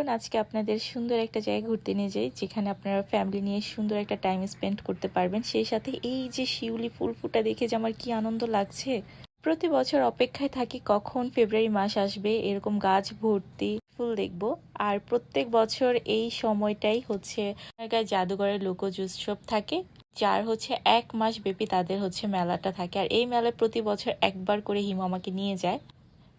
চলুন আজকে আপনাদের সুন্দর একটা জায়গায় ঘুরতে নিয়ে যাই, যেখানে আপনারা ফ্যামিলি নিয়ে সুন্দর একটা টাইম স্পেন্ড করতে পারবেন। সেই সাথে এই যে শিউলি ফুল ফুটা দেখে যে আমার কি আনন্দ লাগছে। প্রতি বছর অপেক্ষায় থাকি কখন ফেব্রুয়ারি মাস আসবে, এরকম গাছ ভর্তি ফুল দেখব। আর প্রত্যেক বছর এই সময়টাই হচ্ছে জাদুঘরের লোকজ উৎসব থাকে, যার হচ্ছে এক মাস ব্যাপী তাদের হচ্ছে মেলাটা থাকে। আর এই মেলায় প্রতি বছর একবার করে হিমু আমাকে নিয়ে যায়।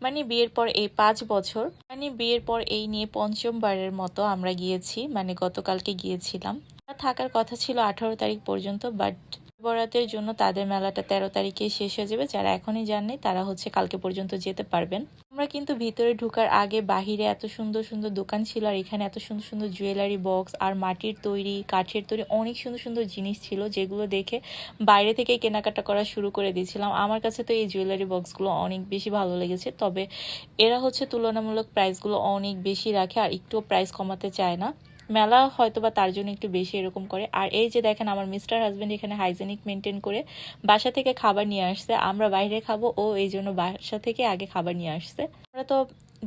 মানে বিয়ের পর এই পাঁচ বছর মানে বিয়ের পর এই নিয়ে পঞ্চমবারের মতো আমরা গিয়েছি মানে গতকালকে গিয়েছিলাম। থাকার কথা ছিল আঠারো তারিখ পর্যন্ত, বাট বরাতের জন্য তাদের মেলাটা তেরো তারিখে শেষ হয়ে যাবে। যারা এখনই যাননি, তারা হচ্ছে কালকে পর্যন্ত যেতে পারবেন। আমরা কিন্তু ভিতরে ঢুকার আগে বাহিরে এত সুন্দর সুন্দর দোকান ছিল, আর এখানে এত সুন্দর সুন্দর জুয়েলারি বক্স আর মাটির তৈরি, কাঠের তৈরি অনেক সুন্দর সুন্দর জিনিস ছিল যেগুলো দেখে বাইরে থেকেই কেনাকাটা করা শুরু করে দিয়েছিলাম। আমার কাছে তো এই জুয়েলারি বক্সগুলো অনেক বেশি ভালো লেগেছে, তবে এরা হচ্ছে তুলনামূলক প্রাইসগুলো অনেক বেশি রাখে আর একটুও প্রাইস কমাতে চায় না। মেলা হয়তো বা তার জন্য একটু বেশি এরকম করে। আর এই যে দেখেন, আমার মিস্টার হাজবেন্ড এখানে হাইজেনিক মেনটেন করে বাসা থেকে খাবার নিয়ে আসছে। আমরা বাইরে খাব, ও এই জন্য বাসা থেকে আগে খাবার নিয়ে আসছে। আমরা তো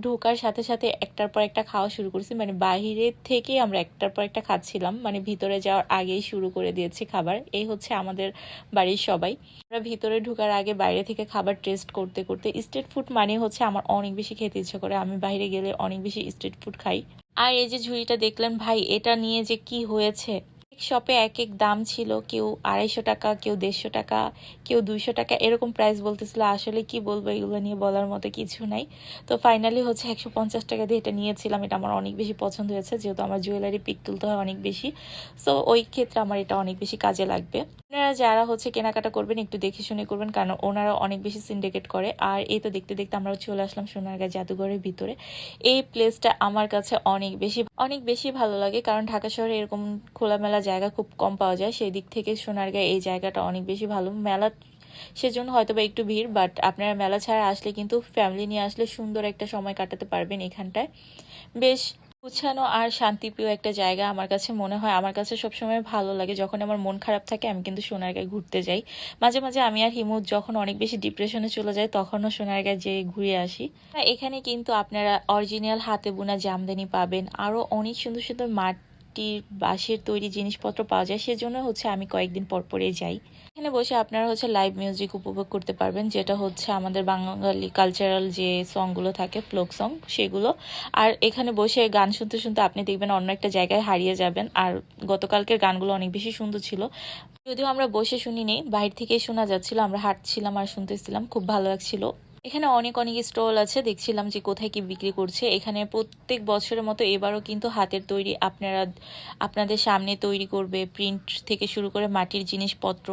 ঢোকার সাথে সাথে একটার পর একটা খাওয়া শুরু করছি। মানে বাইরে থেকে আমরা একটার পর একটা খাচ্ছিলাম। মানে ভিতরে যাওয়ার আগেই শুরু করে দিয়েছি খাবার। এই হচ্ছে আমাদের বাড়ির সবাই। আমরা ভিতরে ঢোকার আগে বাইরে থেকে খাবার টেস্ট করতে করতে স্ট্রিট ফুড মানে হচ্ছে আমার অনেক বেশি খেতে ইচ্ছে করে। আমি বাইরে গেলে অনেক বেশি স্ট্রিট ফুড খাই। আর এই যে ঝুড়িটা দেখলেন ভাই এটা নিয়ে যে কি হয়েছে? শপে এক এক দাম ছিল, কেউ আড়াইশো টাকা, কেউ দেড়শো টাকা, কেউ দুইশো টাকা, এরকম প্রাইস বলতেছিল। আসলে কি বলব, এগুলো নিয়ে বলার মতো কিছু নাই। তো ফাইনালি হচ্ছে একশো পঞ্চাশ টাকা দিয়ে এটা নিয়েছিলাম। এটা আমার অনেক বেশি পছন্দ হয়েছে, যেহেতু আমার জুয়েলারি পিক তুলতে হয় অনেক বেশি। সো ওই ক্ষেত্রে আমার এটা অনেক বেশি কাজে লাগবে। আপনারা যারা হচ্ছে কেনাকাটা করবেন, একটু দেখে শুনে করবেন, কারণ ওনারা অনেক বেশি সিন্ডিকেট করে। আর এই তো দেখতে দেখতে আমরা চলে আসলাম সোনারগাঁ জাদুঘরের ভিতরে। এই প্লেসটা আমার কাছে অনেক বেশি অনেক বেশি ভালো লাগে, কারণ ঢাকা শহরে এরকম খোলামেলা জায়গা খুব কম পাওয়া যায়। সেই দিক থেকে সোনারগাঁ এই জায়গাটা অনেক বেশি ভালো। মেলা সেজন্য হয়তো বা একটু ভিড় বাট আপনারা মেলা ছাড়া আসলে কিন্তু ফ্যামিলি নিয়ে আসলে সুন্দর একটা সময় কাটাতে পারবেন এখানটায়। বেশ গুছানো আর শান্তিপ্রিয় একটা জায়গা আমার কাছে মনে হয়। আমার কাছে সবসময় ভালো লাগে। যখন আমার মন খারাপ থাকে, আমি কিন্তু সোনারগাঁয় ঘুরতে যাই। মাঝে মাঝে আমি আর হিমু যখন অনেক বেশি ডিপ্রেশনে চলে যাই, তখনও সোনারগাঁয় যেয়ে ঘুরে আসি। এখানে কিন্তু আপনারা অরিজিনাল হাতে বোনা জামদানি পাবেন। আরও অনেক সুন্দর সুন্দর মাটির বাঁশের তৈরি জিনিসপত্র পাওয়া যায়। সেজন্য হচ্ছে আমি কয়েকদিন পর পরে যাই। এখানে বসে আপনারা হচ্ছে লাইভ মিউজিক উপভোগ করতে পারবেন, যেটা হচ্ছে আমাদের বাঙালি কালচারাল যে সংগুলো থাকে ফ্লোক সং সেগুলো। আর এখানে বসে গান শুনতে শুনতে আপনি দেখবেন অন্য একটা জায়গায় হারিয়ে যাবেন। আর গতকালকের গানগুলো অনেক বেশি সুন্দর ছিল। যদিও আমরা বসে শুনিনি, বাইরে থেকে শোনা যাচ্ছিল, আমরা হাঁটছিলাম আর শুনতেছিলাম, খুব ভালো লাগছিল। এখানে অনেক অনেক স্টল আছে। দেখছিলাম যে কোথায় কি বিক্রি করছে। এখানে প্রত্যেক বছরের মতো এবারও কিন্তু হাতের তৈরি আপনারা, আপনাদের সামনে তৈরি করবে। প্রিন্ট থেকে শুরু করে মাটির জিনিসপত্র,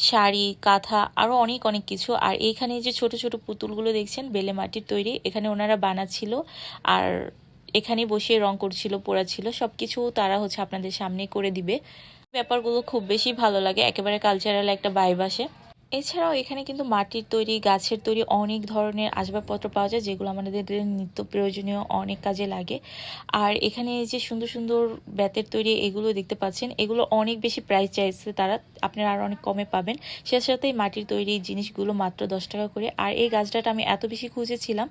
শাড়ি, কাঁথা, আরও অনেক অনেক কিছু। আর এইখানে যে ছোট ছোট পুতুলগুলো দেখছেন, বেলে মাটির তৈরি, এখানে ওনারা বানাচ্ছিল। আর এখানে বসে রং করছিল, পোড়াচ্ছিল। সব কিছু তারা হচ্ছে আপনাদের সামনে করে দিবে। ব্যাপারগুলো খুব বেশি ভালো লাগে। একেবারে কালচারাল একটা ভাইব আসে। এছাড়াও এখানে কিন্তু মাটির তৈরি, গাছের তৈরি অনেক ধরনের আসবাবপত্র পাওয়া যায়, যেগুলো আমাদের নিত্য প্রয়োজনীয় অনেক কাজে লাগে। আর এখানে যে সুন্দর সুন্দর ব্যাতের তৈরি এগুলো দেখতে পাচ্ছেন, এগুলো অনেক বেশি প্রাইস চাইছে তারা, আপনারা আরও অনেক কমে পাবেন। সে সাথে মাটির তৈরি জিনিসগুলো মাত্র দশ টাকা করে। আর এই গাছটাটা আমি এত বেশি খুঁজেছিলাম,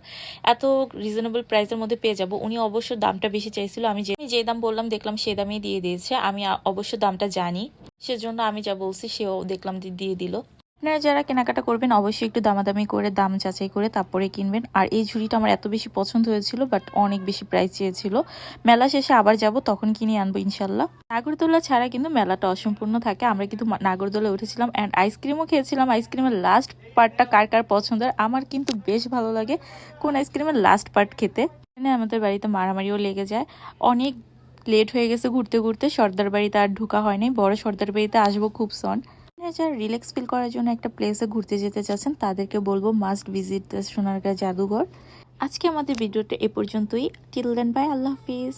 এত রিজনেবল প্রাইসের মধ্যে পেয়ে যাব। উনি অবশ্য দামটা বেশি চাইছিল, আমি যে যে দাম বললাম দেখলাম সে দামেই দিয়ে দিয়েছে, আমি অবশ্য দামটা জানি। সেজন্য আমি যা বলছি সেও দেখলাম দিয়ে দিল। আপনারা যারা কেনাকাটা করবেন, অবশ্যই একটু দামাদামি করে, দাম যাচাই করে তারপরে কিনবেন। আর এই ঝুড়িটা আমার এত বেশি পছন্দ হয়েছিল বাট অনেক বেশি প্রাইস চেয়েছিল। মেলা শেষে আবার যাব, তখন কিনে আনব ইনশাল্লাহ নাগরদোলা ছাড়া কিন্তু মেলাটা অসম্পূর্ণ থাকে। আমরা কিন্তু নাগরদোলা উঠেছিলাম অ্যান্ড আইসক্রিমও খেয়েছিলাম। আইসক্রিমের লাস্ট পার্টটা কার কার পছন্দের? আমার কিন্তু বেশ ভালো লাগে কোন আইসক্রিমের লাস্ট পার্ট খেতে। আমাদের বাড়িতে মারামারিও লেগে যায়। অনেক লেট হয়ে গেছে ঘুরতে ঘুরতে। সর্দার বাড়িতে আর ঢোকা হয়নি বড় সর্দার বাড়িতে আসব খুব সন যারা রিল্যাক্স ফিল করার জন্য একটা প্লেসে ঘুরতে যেতে চাচ্ছেন, তাদেরকে বলব মাস্ট ভিজিট দ্য সোনারগাঁ জাদুঘর। আজকে আমাদের ভিডিওটা এ পর্যন্তই। টিল দেন বাই আল্লাহ হাফিজ।